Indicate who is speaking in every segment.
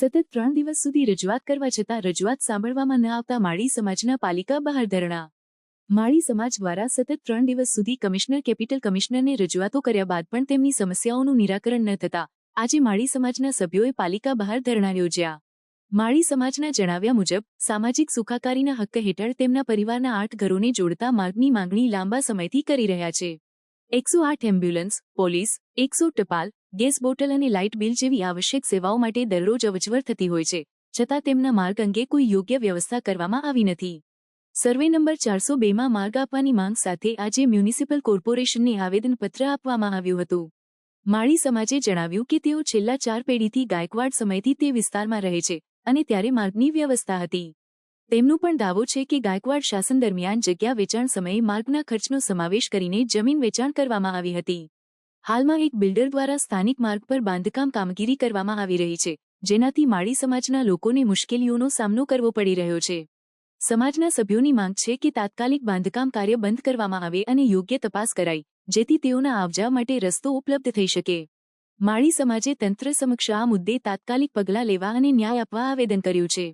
Speaker 1: સતત ત્રણ દિવસ સુધી રજૂઆત કરવા છતાં રજૂઆત સાંભળવામાં ન આવતા માળી સમાજના પાલિકા બહાર ધરણા. માળી સમાજ દ્વારા સતત ત્રણ દિવસ સુધી કમિશનર, કેપિટલ કમિશનરને રજૂઆતો કર્યા બાદ પણ તેમની સમસ્યાઓનું નિરાકરણ ન થતા, આજે માળી સમાજના સભ્યોએ પાલિકા બહાર ધરણા યોજ્યા. માળી સમાજના જણાવ્યા મુજબ, સામાજિક સુખાકારીના હક્ક હેઠળ તેમના પરિવારના આઠ ઘરોને જોડતા માર્ગની માંગણી લાંબા સમયથી કરી રહ્યા છે. એકસો આઠ એમ્બ્યુલન્સ, પોલીસ, એકસો ટપાલ ગેસ બોટલ અને લાઇટ બિલ જેવી આવશ્યક સેવાઓ માટે દરરોજ અવજવર થતી હોય છે, છતાં તેમના માર્ગ અંગે કોઈ યોગ્ય વ્યવસ્થા કરવામાં આવી નથી. સર્વે નંબર ચારસો બેમાં માર્ગ આપવાની માંગ સાથે આજે મ્યુનિસિપલ કોર્પોરેશનને આવેદનપત્ર આપવામાં આવ્યું હતું. માળી સમાજે જણાવ્યું કે તેઓ છેલ્લા ચાર પેઢીથી ગાયકવાડ સમયથી તે વિસ્તારમાં રહે છે અને ત્યારે માર્ગની વ્યવસ્થા હતી. તેમનો પણ દાવો છે કે ગાયકવાડ શાસન દરમિયાન જગ્યા વેચાણ સમયે માર્ગના ખર્ચનો સમાવેશ કરીને જમીન વેચાણ કરવામાં આવી હતી. હાલમાં એક બિલ્ડર દ્વારા સ્થાનિક માર્ગ પર બાંધકામ કામગીરી કરવામાં આવી રહી છે, જેનાથી માળી સમાજના લોકોને મુશ્કેલીઓનો સામનો કરવો પડી રહ્યો છે. સમાજના સભ્યોની માંગ છે કે તાત્કાલિક બાંધકામ કાર્ય બંધ કરવામાં આવે અને યોગ્ય તપાસ કરાય, જેથી તેઓના આવજા માટે રસ્તો ઉપલબ્ધ થઈ શકે. માળી સમાજે તંત્ર સમક્ષ આ મુદ્દે તાત્કાલિક પગલાં લેવા અને ન્યાય આપવા આવેદન કર્યું છે.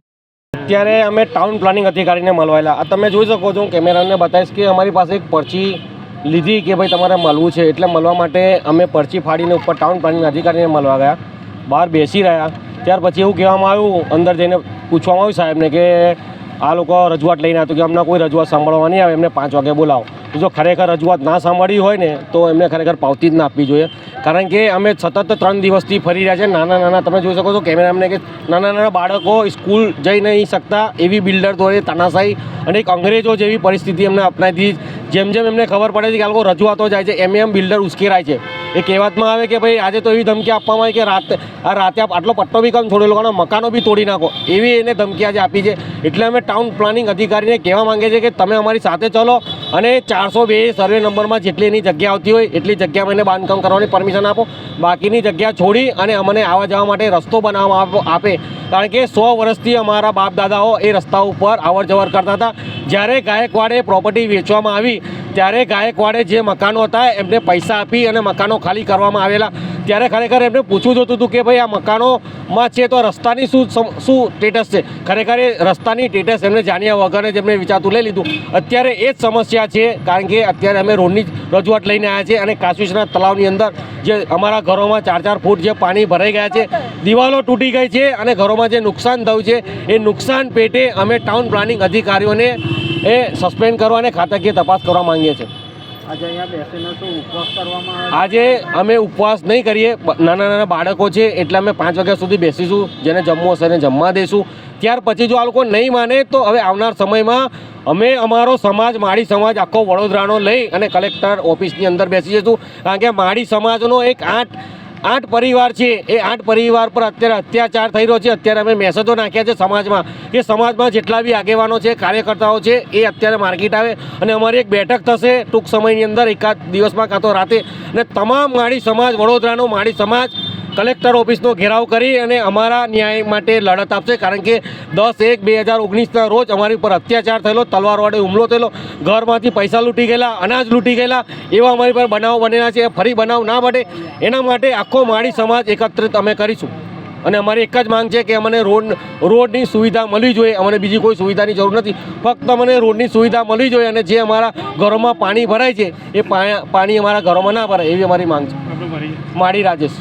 Speaker 2: અત્યારે અમે ટાઉન પ્લાનિંગ અધિકારીને મળવાયેલા. તમે જોઈ શકો છો કેમેરાને બતાવીશ કે અમારી પાસે એક પરચી લીધી કે ભાઈ તમારે મળવું છે એટલે મળવા માટે અમે પરચી ફાડીને ઉપર ટાઉન પ્લાનિંગ અધિકારીને મળવા ગયા. બહાર બેસી રહ્યા. ત્યાર પછી એવું કહેવામાં આવ્યું, અંદર જઈને પૂછવામાં આવ્યું સાહેબને કે આ લોકો રજૂઆત લઈને આવ્યા કે અમને કોઈ રજૂઆત સાંભળવા નહીં આવે, એમને પાંચ વાગે બોલાવો. જો ખરેખર રજૂઆત ના સાંભળી હોય ને, તો એમને ખરેખર પાવતી જ ના આપવી જોઈએ. કારણ કે અમે સતત ત્રણ દિવસથી ફરી રહ્યા છે. નાના નાના, તમે જોઈ શકો છો કેમેરામને કે નાના નાના બાળકો સ્કૂલ જઈ નહીં શકતા એવી બિલ્ડર દોરે તાનાશાહી અને એક અંગ્રેજો જેવી પરિસ્થિતિ એમને અપનાવી દીધી. જેમ જેમ એમને ખબર પડે છે કે આ લોકો રજૂઆતો જાય છે, એમ એમ બિલ્ડર ઉશ્કેરાય છે. એ કહેવતમાં આવે કે ભાઈ, આજે તો એવી ધમકી આપવામાં આવી કે રાત, આ રાતે આટલો પટ્ટો બી કમ છોડેલો લોકોના મકાનો બી તોડી નાખો. એવી એને ધમકી આજે આપી છે. એટલે અમે ટાઉન પ્લાનિંગ અધિકારીને કહેવા માંગે છે કે તમે અમારી સાથે ચલો અને ચારસો બે સર્વે નંબરમાં જેટલી એની જગ્યા આવતી હોય, એટલી જગ્યામાં એને બાંધકામ કરવાની પરમિશન આપો. બાકીની જગ્યા છોડી અને અમને આવવા જવા માટે રસ્તો બનાવવામાં આપે કારણ કે સો વર્ષથી અમારા બાપ દાદાઓ એ રસ્તા ઉપર અવર જવર કરતા હતા. જ્યારે ગાયકવાડે પ્રોપર્ટી વેચવામાં આવી ત્યારે ગાયકવાડે જે મકાનો હતા, એમને પૈસા આપી અને મકાનો ખાલી કરવામાં આવેલા. ત્યારે ખરેખર એમને પૂછવું જોતું હતું કે ભાઈ, આ મકાનોમાં છે તો રસ્તાની શું શું સ્ટેટસ છે? ખરેખર એ રસ્તાની સ્ટેટસ એમને જાણ્યા વગર જ એમને વિચારતું લઈ લીધું. અત્યારે એ જ સમસ્યા છે, કારણ કે અત્યારે અમે રોડની રજૂઆત લઈને આવ્યા છે અને કાશવીસના તળાવની અંદર જે અમારા ઘરોમાં ચાર ચાર ફૂટ જે પાણી ભરાઈ ગયા છે, દિવાલો તૂટી ગઈ છે અને ઘરોમાં જે નુકસાન થયું છે, એ નુકસાન પેટે અમે ટાઉન પ્લાનિંગ અધિકારીઓને એ સસ્પેન્ડ કરવા અને ખાતાકીય તપાસ કરવા માંગીએ છીએ.
Speaker 3: આજે
Speaker 2: અમે ઉપવાસ નહીં કરીએ. નાના નાના બાળકો છે એટલે અમે પાંચ વાગ્યા સુધી બેસીશું જેને જમવું હશે એને જમવા દઈશું ત્યાર પછી જો આ લોકો નહીં માને તો હવે આવનાર સમયમાં અમે અમારો સમાજ માળી સમાજ આખો વડોદરાનો લઈ અને કલેક્ટર ઓફિસની અંદર બેસી જઈશું કારણ કે માળી સમાજનો એક આઠ આઠ પરિવાર છે. એ આઠ પરિવાર પર અત્યારે અત્યાચાર થઈ રહ્યો છે. અત્યારે અમે મેસેજો નાખ્યા છે સમાજમાં. એ સમાજમાં જેટલા બી આગેવાનો છે, કાર્યકર્તાઓ છે, એ અત્યારે માર્કેટ આવે અને અમારી એક બેઠક થશે ટૂંક સમયની અંદર એકાદ દિવસમાં કાં તો રાતે. અને તમામ માળી સમાજ, વડોદરાનો માળી સમાજ કલેક્ટર ઓફિસનો ઘેરાવ કરી અને અમારા ન્યાય માટે લડત આપશે. કારણ કે દસ એક બે હજાર ઓગણીસના રોજ અમારી ઉપર અત્યાચાર થયેલો તલવાર વડે હુમલો થયેલો ઘરમાંથી પૈસા લૂંટી ગયેલા અનાજ લૂંટી ગયેલા એવા અમારી પર બનાવો બનેલા છે. ફરી બનાવ ના બને એના માટે આખો માળી સમાજ એકત્રિત અમે કરીશું. અને અમારી એક જ માંગ છે કે અમને રોડ રોડની સુવિધા મળવી જોઈએ. અમને બીજી કોઈ સુવિધાની જરૂર નથી. ફક્ત અમને રોડની સુવિધા મળવી જોઈએ અને જે અમારા ઘરોમાં પાણી ભરાય છે એ પાણી અમારા ઘરોમાં ના ભરાય એવી અમારી માંગ છે. માળી રાજેશ.